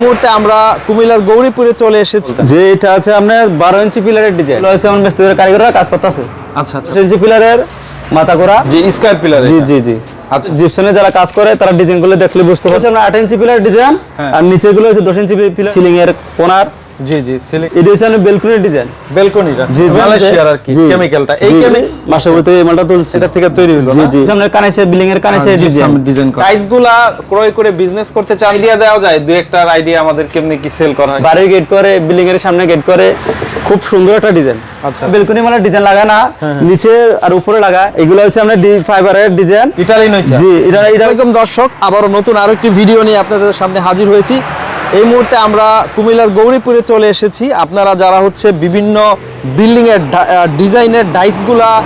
মুহূর্তে আমরা কুমিল্লার গৌরীপুরে চলে এসেছি। যে এটা আছে আপনার বারো ইঞ্চি পিলারের ডিজাইন আমার কারিগররা কাজ করতেছে। আচ্ছা আচ্ছা। ইঞ্চি পিলারের মাথা করা স্কয়ার পিলার জি জি জি। আচ্ছা। জিপসনে যারা কাজ করে তারা ডিজাইনগুলো দেখলে বুঝতে পারছে আমরা আট ইঞ্চি পিলার ডিজাইন হ্যাঁ। আর নিচে গুলো হচ্ছে দশ ইঞ্চি পিলার সিলিং এর কোনার। জি জি সিলিং এটা হচ্ছে বেলকুনির ডিজাইন বেলকনিটা জি জি। মালয়েশিয়ার আর কি কেমিক্যালটা এই এই মালটা তুলছে। এটা থেকে তৈরি হলো জি জি। সামনে কানেছে বিল্ডিং এর কানেছে ডিজাইন ডিজাইন করা। টাইলসগুলা ক্রয় করে বিজনেস করতে চান আইডিয়া দেওয়া যায়। দুই একটা আইডিয়া আমাদের কেমনি কি সেল করা হয়। বাড়ির গেট করে বিল্ডিং এর সামনে গেট করে খুব সুন্দর একটা ডিজাইন আচ্ছা। বেলকুনি মানে ডিজাইন লাগা না নিচে আর উপরে লাগা এগুলো হচ্ছে আমরা ডি ফাইবারের ডিজাইন ইটালি নইচা জি এটা এটা দর্শক আবারও নতুন আরও একটি ভিডিও নিয়ে আপনাদের সামনে হাজির হয়েছি। এই মুহূর্তে আমরা কুমিল্লার গৌরীপুরে চলে এসেছি। আপনারা যারা হচ্ছে বিভিন্ন বিল্ডিং এর ডা- আহ, ডিজাইনের ডাইসগুলা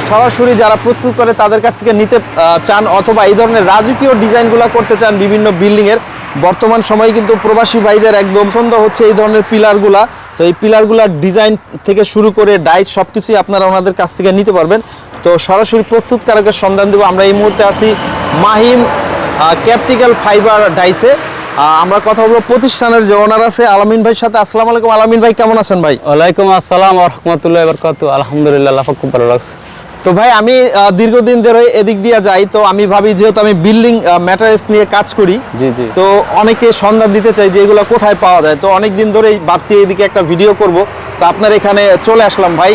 সরাসরি যারা প্রস্তুত করে তাদের কাছ থেকে নিতে চান অথবা এই ধরনের রাজকীয় ডিজাইনগুলা করতে চান বিভিন্ন বিল্ডিংয়ের বর্তমান সময়ে কিন্তু প্রবাসী ভাইদের একদম পছন্দ হচ্ছে এই ধরনের পিলারগুলা তো এই পিলারগুলার ডিজাইন থেকে শুরু করে ডাইস সব কিছুই আপনারা ওনাদের কাছ থেকে নিতে পারবেন। তো সরাসরি প্রস্তুতকারকের সন্ধান দেবো। আমরা এই মুহূর্তে আছি মাহিম ক্যাপটিক্যাল ফাইবার ডাইসে আমরা কথা বলব প্রতিষ্ঠানের যে ওনার আছে আলামিন ভাইয়ের সাথে। আসসালামু আলাইকুম আলামিন ভাই কেমন আছেন ভাই? ওয়ালাইকুম আসসালাম ওয়া রাহমাতুল্লাহি ওয়া বারাকাতুহু। আলহামদুলিল্লাহ খুব ভালো লাগছে। তো ভাই আমি দীর্ঘদিন ধরে এদিক দিয়ে যাই তো আমি ভাবি যেহেতু আমি বিল্ডিং ম্যাটারিয়ালস নিয়ে কাজ করি জি জি। তো অনেকে সন্ধান দিতে চাই যে এগুলো কোথায় পাওয়া যায়। তো অনেক দিন ধরেই ভাবছি এইদিকে একটা ভিডিও করব। তো আপনার এখানে চলে আসলাম ভাই।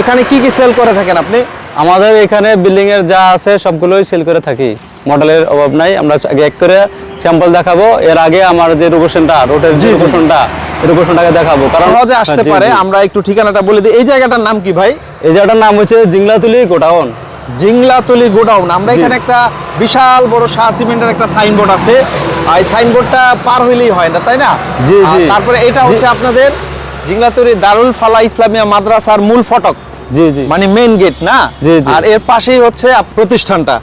এখানে কি কি সেল করে থাকেন আপনি? আমাদের এখানে বিল্ডিং এর যা আছে সবগুলোই সেল করে থাকি। মডেলের অভাব নাই আমরা আগে এক করে স্যাম্পল দেখাবো। এর আগে আমার যে রোবোশনটা রোডের যে। রোবোশনটা রোবোশনটাকে দেখাবো। কারণ সহজে আসতে পারে আমরা একটু ঠিকানাটা বলে দিই। এই জায়গাটার নাম কি ভাই? এই জায়গাটার নাম হচ্ছে জিংলাতুলি গোডাউন। জিংলাতলি গোডাউন। আমরা এখানে একটা বিশাল বড় শাহ সিমেন্টের একটা সাইনবোর্ড আছে। আর এই সাইনবোর্ডটা পার হইলেই হয় না তাই না? জি, জি। তারপরে এটা হচ্ছে আপনাদের জিংলাতলি দারুল ফালা ইসলামিয়া মাদ্রাসার মূল ফটক। জি জি। মানে মেইন গেট না? জি, জি। আর এর পাশেই হচ্ছে প্রতিষ্ঠানটা।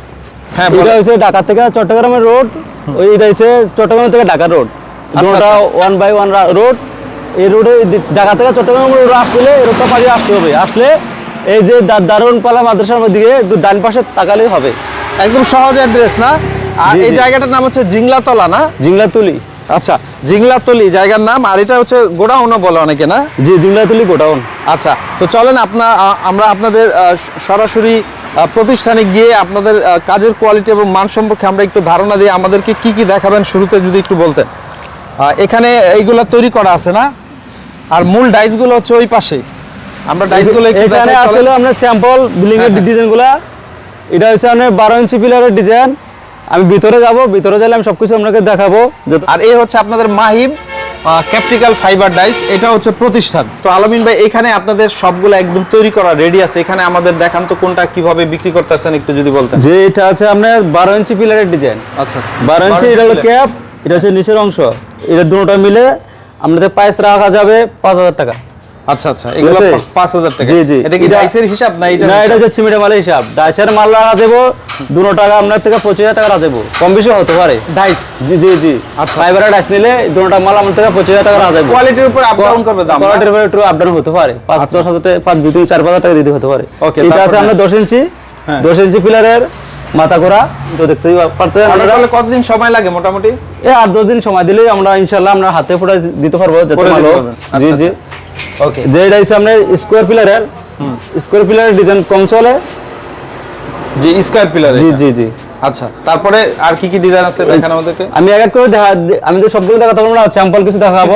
হ্যাঁ এটা। হচ্ছে ঢাকা থেকে চট্টগ্রামের রোড ওই এটা হচ্ছে চট্টগ্রাম থেকে ঢাকা রোড দুটা। ওয়ান বাই ওয়ান রোড এই রোডে ঢাকা থেকে চট্টগ্রাম রোড আসলে এই রোডটা পাড়ি আসতে হবে। আসলে এই যে দা- দারুণ মাদ্রাসার দিকে একটু ডান পাশে তাকালেই হবে। একদম সহজ অ্যাড্রেস না? আর এই জায়গাটার নাম হচ্ছে জিংলাতলা না? জিংলাতুলি। আচ্ছা জিংলাতলি জায়গার নাম আর এটা হচ্ছে গোডাউনও বলে অনেকে না? জি জিংলাতুলি গোডাউন। আচ্ছা তো চলেন আপনার আমরা আপনাদের সরাসরি প্রতিষ্ঠানে গিয়ে আপনাদের কাজের কোয়ালিটি এবং মান সম্পর্কে আমরা একটু ধারণা দিয়ে আমাদেরকে কি কি দেখাবেন শুরুতে যদি একটু বলতেন। এখানে এইগুলা তৈরি করা আছে না? আর মূল ডাইসগুলো হচ্ছে ওই পাশে আমরা ডাইসগুলো একটু এখানে আসলে আমরা স্যাম্পল বিল্ডিং এর হ্যাঁ, হ্যাঁ। ডিজাইনগুলা এটা হচ্ছে আপনার বারো ইঞ্চি পিলারের ডিজাইন আমি ভিতরে যাব ভিতরে গেলে আমি সবকিছু আপনাকে দেখাবো। আর এই হচ্ছে আপনাদের মাহিম ক্যাপটিক্যাল ফাইবার ডাইস এটা হচ্ছে প্রতিষ্ঠান। তো আলমিন ভাই এখানে আপনাদের সবগুলো একদম তৈরি করা রেডি আছে। এখানে আমাদের দেখান তো কোনটা কীভাবে বিক্রি করতেছেন একটু যদি বলতেন। যে এটা আছে আপনার বারো ইঞ্চি পিলারের ডিজাইন আচ্ছা আচ্ছা। বারো ইঞ্চি এটা হলো ক্যাপ এটা হচ্ছে নিচের অংশ। এটা দুটোটা মিলে আমাদের প্রাইস রাখা যাবে পাঁচ হাজার টাকা। আচ্ছা আচ্ছা এগুলো ঠিক আছে? পা- পাঁচ হাজার টাকা। জি, জি। এটা কি ডাইসের হিসাব না এটা না এটা হচ্ছে মালের হিসাব। ডাইসের মাল রাখা দেবো টাকা আপনার থেকে পঁচিশ হাজার টাকা রাখা দেবো। কম বেশি হতে পারে। ডাইস? জি জি জি। আচ্ছা। ফাইবারের ডাইস নিলে দুটোটা মাল আমার থেকে পঁচিশ হাজার টাকা রাখা দেবো। কোয়ালিটির উপর আপ ডাউন করবে দাম কোয়ালিটির উপরে একটু আপ ডাউন হতে পারে। পাঁচ আচ্ছা। দশ হাজার টাকা পাঁচ দুই তিন চার পাঁচ হাজার টাকা দিতে হতে পারে। এটা আছে আমরা দশ ইঞ্চি। হ্যাঁ। দশ ইঞ্চি পিলারের মাথা করা তো দেখতেই অর্ডার কতদিন সময় লাগে মোটামুটি? এই আট দশ দিন সময় দিলেই আমরা ইনশাল্লাহ আমরা হাতে ফুটা দিতে পারব যাতে ভালো পারবেন। জি আচ্ছা, জি। ওকে যে এটা হচ্ছে আপনার স্কোয়ার পিলারের স্কোয়ার পিলারের ডিজাইন কম চলে। জি স্কোয়ার পিলার জি জি জি। আচ্ছা তারপরে আর কি কি ডিজাইন আছে দেখান আমাদেরকে? আমি এক এক করে দেখা আমি তো সবগুলো দেখাতে পারব না স্যাম্পল কিছু দেখাবো।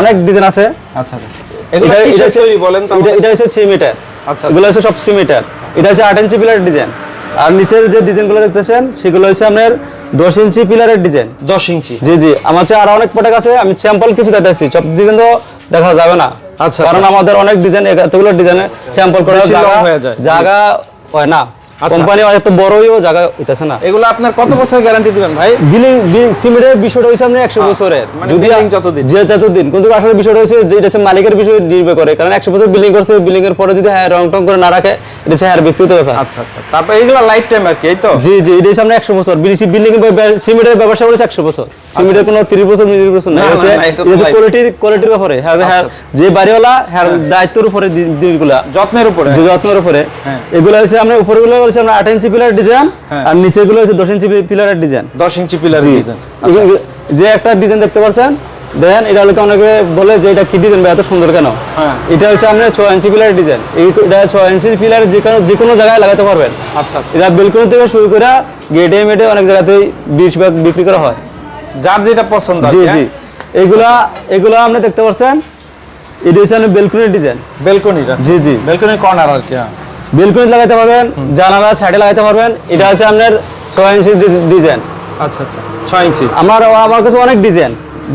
অনেক ডিজাইন আছে। আচ্ছা আচ্ছা। এগুলো তৈরি বলেন তো এটা হচ্ছে থ্রি মিটার আচ্ছা, এগুলো হচ্ছে সব থ্রি মিটার এটা হচ্ছে আট ইঞ্চি পিলারের ডিজাইন আর নিচের যে ডিজাইনগুলো দেখতেছেন সেগুলো হচ্ছে আপনার দশ ইঞ্চি পিলারের ডিজাইন দশ ইঞ্চি জি জি আমার আরও অনেক প্রোডাক্ট আছে আমি স্যাম্পল কিছু দেখাচ্ছি সব ডিজাইন তো দেখা যাবে না আচ্ছা, কারণ আচ্ছা। আমাদের অনেক ডিজাইন এতগুলো ডিজাইনের স্যাম্পল করে জায়গা হয়ে যায়। জায়গা হয় না। কোম্পানি এত জায়গা হইতেছে না। এগুলো আপনার কত বছর গ্যারান্টি দিবেন ভাই? বিলিং সিমেন্টের বিষয়টা হচ্ছে আপনার একশো বছরের। মানে building যতদিন। যে যতদিন। কিন্তু আসলে বিষয়টা যে এটা মালিকের বিষয় নির্ভর করে। কারণ একশো বছর বিল্ডিং করছে বিল্ডিং এর পরে যদি হ্যাঁ রং টং করে না রাখে এটা হ্যাঁ ব্যক্তিগত ব্যাপার। আচ্ছা আচ্ছা। তারপর এগুলো লাইফ টাইম আর কি এই তো? জি জি এটা বছর। বিল্ডিং সিমেন্টের ব্যবসা করেছে একশো বছর। সিমেন্টের কোনো তিরিশ বছর তিরিশ বছর না। এটা কোয়ালিটির কোয়ালিটির ব্যাপারে। হ্যাঁ হ্যাঁ আচ্ছা। যে বাড়িওয়ালা হ্যাঁ দায়িত্বের উপরে দিনগুলা। যত্নের উপরে। যে যত্নের উপরে। হ্যাঁ। এগুলো হচ্ছে আমরা উপরগুলো হচ্ছে আমরা আট ইঞ্চি পিলার ডিজাইন হ্যাঁ। আর নিচেগুলো হচ্ছে দশ ইঞ্চি পিলারের ডিজাইন। দশ ইঞ্চি পিলার ডিজাইন। যে একটা ডিজাইন দেখতে পাচ্ছেন দেখেন এটা হলো অনেকে বলে যে এটা কি ডিজাইন এত সুন্দর কেন? হ্যাঁ। এটা হচ্ছে আপনার ছয় ইঞ্চি পিলার ডিজাইন। এটা ছয় ইঞ্চি পিলার যে কোনো যে কোনো জায়গায় লাগাতে পারবেন। আচ্ছা আচ্ছা। এটা বেলকনি থেকে শুরু করে গেটে মেটে অনেক জায়গাতেই বিশ ভাগ বিক্রি করা হয়। যার যেটা পছন্দ জি জি হ্যাঁ? এগুলা এগুলা আপনি দেখতে পাচ্ছেন এটা হচ্ছে বেলকনির ডিজাইন। বেলকনিটা জি জি। বেলকনি কর্নার আর কি হ্যাঁ। বেলকনি লাগাতে পারবেন জানালা সাইডে লাগাতে পারবেন। এটা আছে আপনার ছয় ইঞ্চি ডিজাইন। আচ্ছা আচ্ছা ছয় ইঞ্চি। আমার আমার কাছে অনেক ডিজাইন।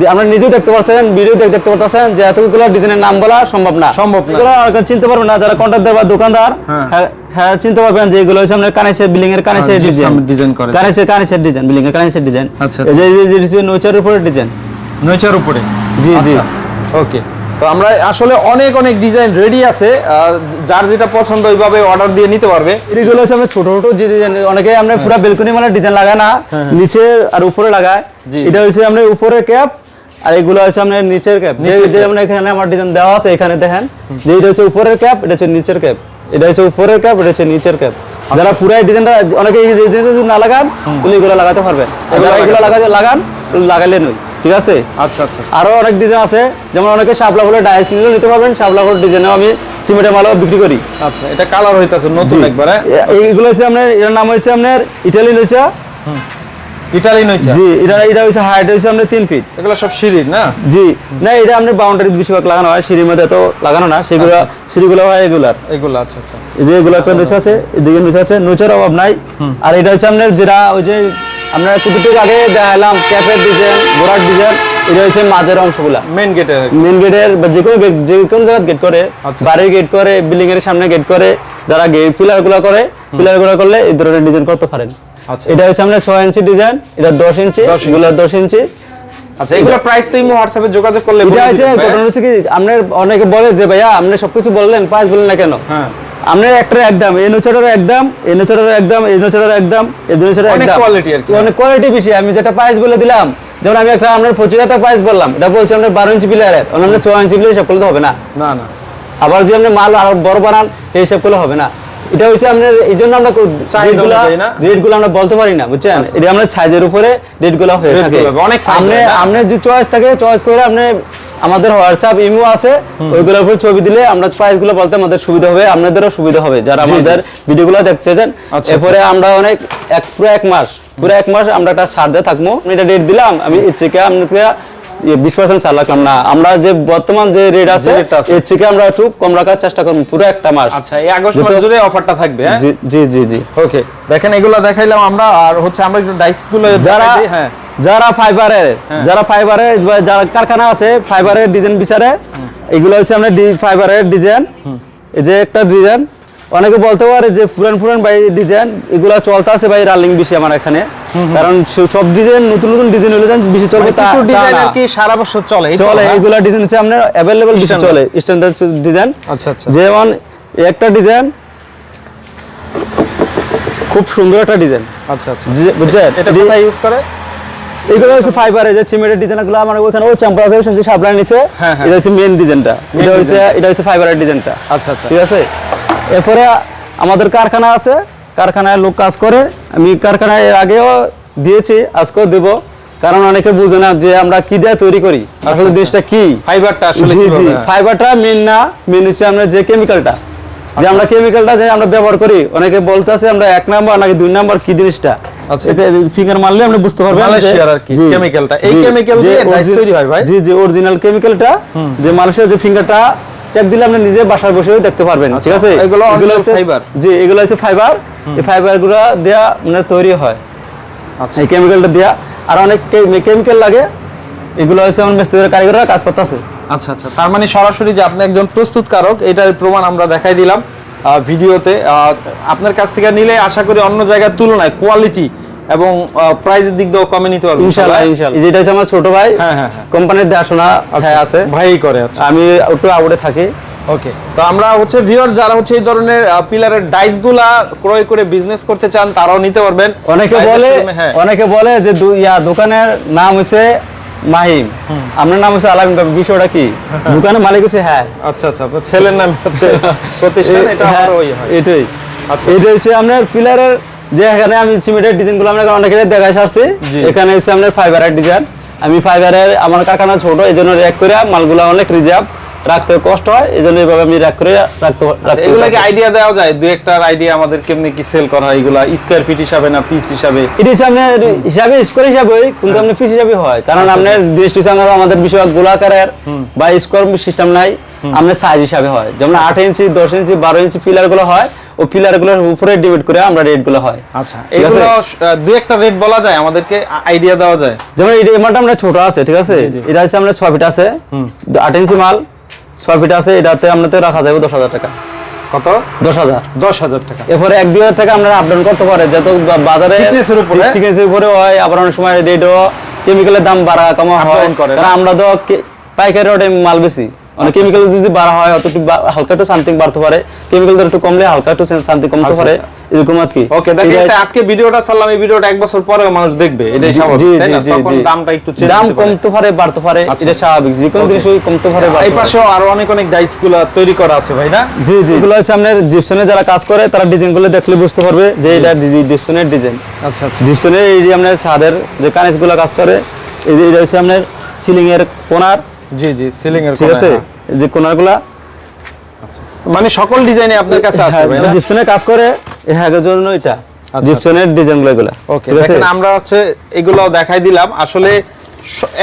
আপনারা নিজেও দেখতে পাচ্ছেন ভিডিও দেখতে পাচ্ছেন যে এতগুলো ডিজাইনের নাম বলা সম্ভব না। সম্ভব না। চিনতে পারবেন না যারা কন্ট্রাক্টর বা দোকানদার হ্যাঁ। হ্যাঁ হ্যাঁ চিনতে পারবেন যে এগুলো হচ্ছে আপনার কানেসের বিল্ডিং এর কানেসের হ্যাঁ, ডিজাইন design করে। কানেসের কানেসের ডিজাইন বিল্ডিং এর কানেসের ডিজাইন আচ্ছা, এই যে এই যে- যে নোচার উপরের ডিজাইন নৈচার উপরে। জি, জি। ওকে। তো আমরা আসলে অনেক অনেক ডিজাইন রেডি আছে যার যেটা পছন্দ ওইভাবে অর্ডার দিয়ে নিতে পারবে। এগুলো হচ্ছে আমরা ছোট ছোট যে ডিজাইন অনেকে আমরা পুরো বেলকনি মানে ডিজাইন লাগায় না নিচে আর উপরে লাগায়। এটা হচ্ছে আমরা উপরে ক্যাপ আর এগুলো হচ্ছে আপনার নিচের ক্যাপ যে যে আমরা এখানে আমার ডিজাইন দেওয়া আছে এখানে দেখেন যে এটা হচ্ছে উপরের ক্যাপ এটা হচ্ছে নিচের ক্যাপ এটা হচ্ছে উপরের ক্যাপ এটা হচ্ছে নিচের ক্যাপ আচ্ছা। যারা পুরো ডিজাইনটা অনেকে এই ডিজাইনটা যদি না লাগান এগুলো লাগাতে পারবে এগুলো লাগাতে এগুলো লাগাতে লাগান লাগালে নই ঠিক আছে? আচ্ছা আচ্ছা আরও অনেক ডিজাইন আছে যেমন অনেকে শাপলা ফুলের ডাইস নিলেও নিতে পারবেন শাপলা ফুলের ডিজাইনও আমি সিমেন্টের মালও বিক্রি করি। আচ্ছা এটা কালার হইতাছে নতুন একবার। এইগুলো হচ্ছে আপনার এর নাম হচ্ছে আপনার ইটালি হচ্ছে ইটালি নৈচা জি এটা এটা হচ্ছে হাইট আপনার তিন ফিট এগুলো সব সিঁড়ির না? জি। না এটা আপনার বাউন্ডারি বেশিরভাগ লাগানো হয় সিঁড়ির মধ্যে তো লাগানো না সেগুলো আচ্ছা, সিঁড়িগুলো হয় এগুলার এগুলো আচ্ছা আচ্ছা। এই যে এগুলো একটা নিচে আছে এদিকে নিচে আছে নিচের অভাব নাই। আর এটা হচ্ছে আপনার যেটা ওই যে আমরা কুতুটির আগে দেখালাম ক্যাপের ডিজাইন ঘোড়ার ডিজাইন এটা হচ্ছে মাঝের অংশগুলা। মেন গেটের মেন গেটের যে কোনো যে কোনো জায়গায় গেট করে আচ্ছা। বাড়ির গেট করে বিল্ডিং এর সামনে গেট করে যারা পিলারগুলো করে পিলারগুলো করলে এই ধরনের ডিজাইন করতে পারেন। আচ্ছা। এটা হচ্ছে আমরা ছয় ইঞ্চি ডিজাইন এটা দশ ইঞ্চি 10 ইঞ্চি। এগুলো দশ ইঞ্চি। আচ্ছা এগুলো প্রাইস তো ইমো হোয়াটসঅ্যাপে যোগাযোগ করলে এটা ঘটনা হচ্ছে কি আপনার অনেকে বলে যে ভাইয়া আপনি সবকিছু বললেন প্রাইস বললেন না কেন? হ্যাঁ। আপনার একটা একদম এই নোচারের একদম এই নোচারের একদম এই নোচারের একদম এই অনেক একদম quality আর কি। অনেক কোয়ালিটি বেশি আমি যেটা প্রাইস বলে দিলাম যেমন আমি একটা আপনার পঁচিশ হাজার প্রাইস বললাম এটা বলছি আপনার বারো ইঞ্চি প্লেয়ারের অন্য ছয় ইঞ্চি প্লেয়ার সব করলে হবে না। না না। আবার যদি আপনি মাল আরও বড় বানান এই সব করলে হবে না। এটা হচ্ছে আপনার এই জন্য আমরা চাহিদা অনুযায়ী না? রেটগুলো আমরা বলতে পারি না বুঝছেন? এটা আমরা সাইজের উপরে রেটগুলো হয়ে থাকে। অনেক আপনি আপনার যে চয়েস থাকে চয়েস করে আপনি আমাদের হোয়াটসঅ্যাপ ইমো আছে ওইগুলোর উপর ছবি দিলে আমরা প্রাইসগুলো বলতে আমাদের সুবিধা হবে আপনাদেরও সুবিধা হবে। যারা। আমাদের ভিডিওগুলো দেখতেছেন আচ্ছা, এরপরে আমরা অনেক এক পুরো এক মাস পুরো এক মাস আমরা একটা ছাড় দিয়ে থাকব। আমি এটা রেট দিলাম আমি ইচ্ছেকে আপনাকে বিশ পার্সেন্ট ছাড় রাখলাম না। আমরা যে বর্তমান যে রেট আছে এর থেকে আমরা একটু কম রাখার চেষ্টা করব পুরো একটা মাস। আচ্ছা এই আগস্ট মাস জুড়ে অফারটা থাকবে হ্যাঁ? জি জি জি ওকে দেখেন এগুলো দেখাইলাম আমরা আর হচ্ছে আমরা একটু যারা হ্যাঁ। যারা ফাইবারের হ্যাঁ। যারা ফাইবারের যারা কারখানা আছে ফাইবারের ডিজাইন বিচারে এগুলো হচ্ছে আমরা ফাইবারের ডিজাইন এই যে একটা ডিজাইন অনেকে বলতে পারে যে পুরান পুরান বাই ডিজাইন এগুলো চলতে আছে ভাই রালিং বেশি আমার এখানে। কারণ সব ডিজাইন নতুন নতুন ডিজাইন হলে যেন বেশি চলবে মানে তা কিছু ডিজাইন আর কি সারা বছর চলে চলে? এগুলা ডিজাইন হচ্ছে আপনার অ্যাভেলেবল বেশি চলে স্ট্যান্ডার্ড ডিজাইন আচ্ছা আচ্ছা। যেমন একটা ডিজাইন খুব সুন্দর একটা ডিজাইন আচ্ছা আচ্ছা। বুঝছেন? এটা কোথায় ইউজ করে? এগুলো হচ্ছে যে সিমেন্টের ডিজাইনগুলো আমার ওখানে চাম্পার আছে সাবলার নিচে হ্যাঁ, হ্যাঁ। এটা হচ্ছে মেন ডিজাইনটা এটা হচ্ছে এটা হচ্ছে ফাইবারের ডিজাইনটা আচ্ছা আচ্ছা। ঠিক আছে? এরপরে আমাদের কারখানা আছে। কারখানায় লোক কাজ করে। আমি কারখানায় এর আগেও দিয়েছি আজকেও দেব। কারণ অনেকে বুঝে না যে আমরা কি দিয়ে তৈরি করি। আসলে আচ্ছা। জিনিসটা কি? ফাইবারটা আসলে কীভাবে। ফাইবারটা মেন না মেন হচ্ছে আমরা যে কেমিক্যালটা যে আমরা কেমিক্যালটা যে আমরা ব্যবহার করি অনেকে বলতে আছে আমরা এক নাম্বার নাকি দুই নাম্বার কি জিনিসটা? আচ্ছা। ফিঙ্গার মারলে আমরা বুঝতে পারবেন মালয়েশিয়ার আর কি, জি, এই জি, দিয়ে dice তৈরি হয় ভাই? জি জি অরিজিনাল কেমিক্যালটা যে মালয়েশিয়ার যে ফিঙ্গারটা চেক দিলে আপনি নিজে বাসায় বসেও দেখতে পারবেন ঠিক আছে? আচ্ছা, এগুলো original জি এগুলো হচ্ছে ফাইবার এই ফাইবার দেয়া মানে তৈরি হয়। আচ্ছা। এই কেমিক্যালটা দেয়া। আর অনেক কেমিক্যাল লাগে। এগুলো হচ্ছে আমার কারিগররা কাজ করতেছে। আচ্ছা আচ্ছা। তার মানে সরাসরি যে আপনি একজন প্রস্তুতকারক এটার প্রমাণ আমরা দেখাই দিলাম। ভিডিওতে আপনার কাছ থেকে নিলে আশা করি অন্য জায়গার তুলনায় কোয়ালিটি এবং প্রাইসের দিক দিয়েও কমে নিতে পারব ইনশাআল্লাহ ইনশাআল্লাহ যেটা হচ্ছে আমার ছোট ভাই হ্যাঁ, হ্যাঁ, হ্যাঁ। কোম্পানির দেখাশোনা আচ্ছা হ্যাঁ আছে। ভাই করে আচ্ছা। আমি একটু আউটে থাকি। ওকে তো আমরা হচ্ছে ভিউয়ার যারা হচ্ছে এই ধরনের পিলারের ডাইসগুলা ক্রয় করে বিজনেস করতে চান তারাও নিতে পারবেন। অনেকে বলে হ্যাঁ। অনেকে বলে যে দোকানের নাম হচ্ছে মাহিম আপনার নাম হচ্ছে আলামিন বাবু বিষয়টা কি? দোকানের মালিক হচ্ছে হ্যাঁ। আচ্ছা আচ্ছা আপনার ছেলের নাম হচ্ছে প্রতিষ্ঠান এটা আমার ওই হয়। এটাই। আচ্ছা। এটা হচ্ছে আপনার পিলারের যে এখানে আমি সিমেন্টের ডিজাইনগুলো আমরা অনেকে দেখাই আসছি। এখানে হচ্ছে আপনার ফাইবারের ডিজাইন। আমি ফাইবারের আমার কারখানা ছোট এই জন্য র্যাক করে মালগুলো অনেক রিজার্ভ রাখতে কষ্ট হয় এই জন্য এইভাবে আমি র্যাক করে রাখতে এগুলা কি আইডিয়া দেওয়া যায় দুই একটার আইডিয়া আমাদের কেমনি কি সেল করা হয় এগুলা স্কোয়ার ফিট হিসাবে না পিস হিসাবে? এটা আপনার হিসাবে স্কোয়ার হিসাবে কিন্তু আপনার পিস হিসাবে হয় কারণ আপনার দৃষ্টি সঙ্গে আমাদের বিষয় গোলাকারের বা স্কোয়ার সিস্টেম নাই আপনার সাইজ হিসাবে হয়। যেমন আট ইঞ্চি দশ ইঞ্চি বারো ইঞ্চি পিলারগুলো হয় ও পিলারগুলোর উপরে ডিভাইড করে আমরা রেটগুলো হয়। আচ্ছা এগুলো দুই একটা রেট বলা যায় আমাদেরকে আইডিয়া দেওয়া যায়? যেমন এই মালটা আমরা ছোট আছে ঠিক আছে? এটা হচ্ছে আমরা ছয় ফিট আছে আট ইঞ্চি মাল। ছয় ফিট আছে এটাতে আপনাদের রাখা যাবে দশ হাজার টাকা। কত? দশ হাজার। দশ হাজার টাকা। এরপরে এক দুই হাজার টাকা আমরা আপডাউন করতে পারে যত বাজারে উপরে? হয় আবার অনেক সময় রেটও কেমিক্যালের দাম বাড়া কমা হয়। কারণ আমরা তো পাইকারি রেটে মাল বেশি অনেক কেমিক্যাল যদি বাড়া হয় অত হালকা একটু সামথিং বাড়তে পারে। কেমিক্যাল একটু কমলে হালকা একটু সামথিং কমতে আচ্ছা, পারে। আচ্ছা। এরকম আর কি। ওকে আজকে ভিডিওটা ছাড়লাম এই ভিডিওটা এক বছর পরে মানুষ দেখবে এটাই স্বাভাবিক তাই না? তখন দামটা একটু চেঞ্জ দাম কমতে পারে বাড়তে পারে আচ্ছা। এটা স্বাভাবিক যে কোনো Okay. জিনিসই কমতে পারে এই পাশেও আরও অনেক অনেক ডাইসগুলা তৈরি করা আছে ভাই না? জি জি। এগুলো আপনার জিপসনে যারা কাজ করে তারা ডিজাইনগুলো দেখলে বুঝতে পারবে যে এটা জিপসনের ডিজাইন আচ্ছা আচ্ছা। জিপসনের এই যে আপনার ছাদের যে গুলো কাজ করে এই যে এটা হচ্ছে আপনার সিলিং এর কোনার। জি জি সিলিং এর ঠিক আছে? হ্যাঁ। যে কোনারগুলা আচ্ছা। মানে সকল ডিজাইনে আপনার কাছে আছে ভাই না? কাজ করে এই হ্যাগের জন্য এটা। জিপসনের ডিজাইনগুলো এগুলা। ওকে দেখেন আমরা হচ্ছে এগুলো দেখাই দিলাম। আসলে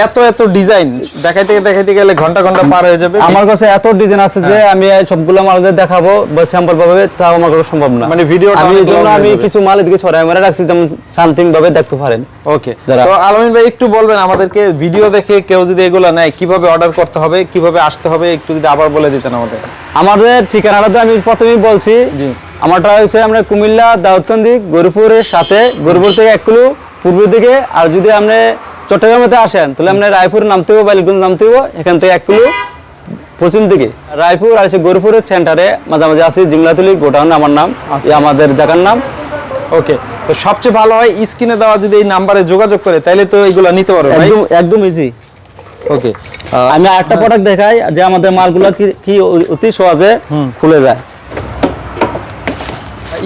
এত এত ডিজাইন দেখাইতে দেখাইতে গেলে ঘণ্টা ঘণ্টা পার হয়ে যাবে। আমার কাছে এত ডিজাইন আছে যে হ্যাঁ। আমি সবগুলো মালদের দেখাবো বা স্যাম্পল পাবে তাও আমার কাছে সম্ভব না। মানে ভিডিওটা আমি জন্য আমি কিছু মাল এদিকে ছড়াই মারা রাখছি যেমন শান্তিং ভাবে দেখতে পারেন। ওকে তো আলমিন ভাই একটু বলবেন আমাদেরকে ভিডিও দেখে কেউ যদি এগুলো নেয় কীভাবে অর্ডার করতে হবে কীভাবে আসতে হবে একটু যদি আবার বলে দিতেন আমাদের। আমাদের ঠিকানাটা তো আমি প্রথমেই বলছি। জি। আমারটা হচ্ছে আমরা কুমিল্লা দাউদকান্দি গরিপুরের সাথে গরিপুর থেকে এক কিলো পূর্ব দিকে। আর যদি আপনি চট্টগ্রামেতে আসেন তাহলে আপনি রায়পুর নামতে হবে বালিগঞ্জ নামতে হবে এখান থেকে এক কিলো পশ্চিম দিকে। রায়পুর আর হচ্ছে গরিপুরের সেন্টারে মাঝামাঝি আছে জিংলাতুলি গোটাউন আমার নাম। আচ্ছা। এই আমাদের জায়গার নাম। ওকে তো সবচেয়ে ভালো হয় স্ক্রিনে দেওয়া যদি এই নাম্বারে যোগাযোগ করে তাহলে তো এগুলো নিতে পারবে একদম একদম ইজি ওকে আমি আরেকটা প্রোডাক্ট দেখাই যে আমাদের মালগুলো কি কি অতি সহজে খুলে যায়।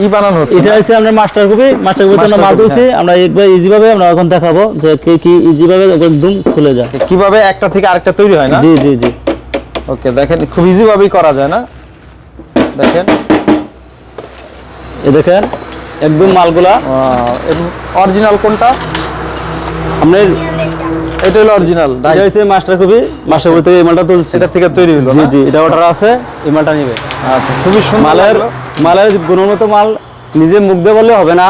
ই বানানো হচ্ছে এটা হচ্ছে আমরা মাস্টার কপি মাস্টার কপি আমরা মাল তুলছি আমরা একবার ইজি ভাবে আমরা এখন দেখাবো যে কি কি ইজি ভাবে একদম খুলে যায়। কীভাবে একটা থেকে আরেকটা তৈরি হয় না? জি জি জি। ওকে দেখেন খুব ইজি ভাবেই করা যায় না। দেখেন। এই দেখেন একদম মালগুলা। অরিজিনাল কোনটা? আপনার এটা হলো অরিজিনাল এটা হচ্ছে মাস্টার কপি মাস্টার কপি থেকে এই মালটা তুলছি। এটা থেকে তৈরি হলো জি জি এটা অর্ডার আছে এই মালটা নিবে। আচ্ছা খুবই সুন্দর মালের মালের গুণগত মাল নিজে মুখ দিয়ে বললে হবে না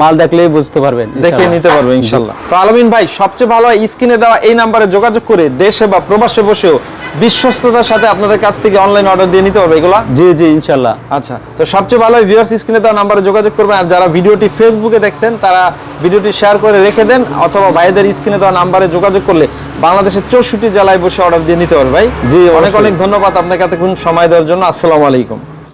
মাল দেখলেই বুঝতে পারবেন দেখে নিতে পারবেন ইনশাল্লাহ তো আলমিন ভাই সবচেয়ে ভালো স্ক্রিনে দেওয়া এই নাম্বারে যোগাযোগ করে দেশে বা প্রবাসে বসেও বিশ্বস্ততার সাথে আপনাদের কাছ থেকে অনলাইন অর্ডার দিয়ে নিতে পারবে এগুলা? জি জি ইনশাল্লাহ। আচ্ছা তো সবচেয়ে ভালো ভিউয়ার্স স্ক্রিনে দেওয়া নাম্বারে যোগাযোগ করবেন আর যারা ভিডিওটি ফেসবুকে দেখছেন তারা ভিডিওটি শেয়ার করে রেখে দেন অথবা ভাইদের স্ক্রিনে দেওয়া নাম্বারে যোগাযোগ করলে বাংলাদেশের চৌষট্টি জেলায় বসে অর্ডার দিয়ে নিতে পারবে ভাই। জি, অনেক অনেক ধন্যবাদ আপনাকে এতক্ষণ সময় দেওয়ার জন্য। আসসালামু আলাইকুম।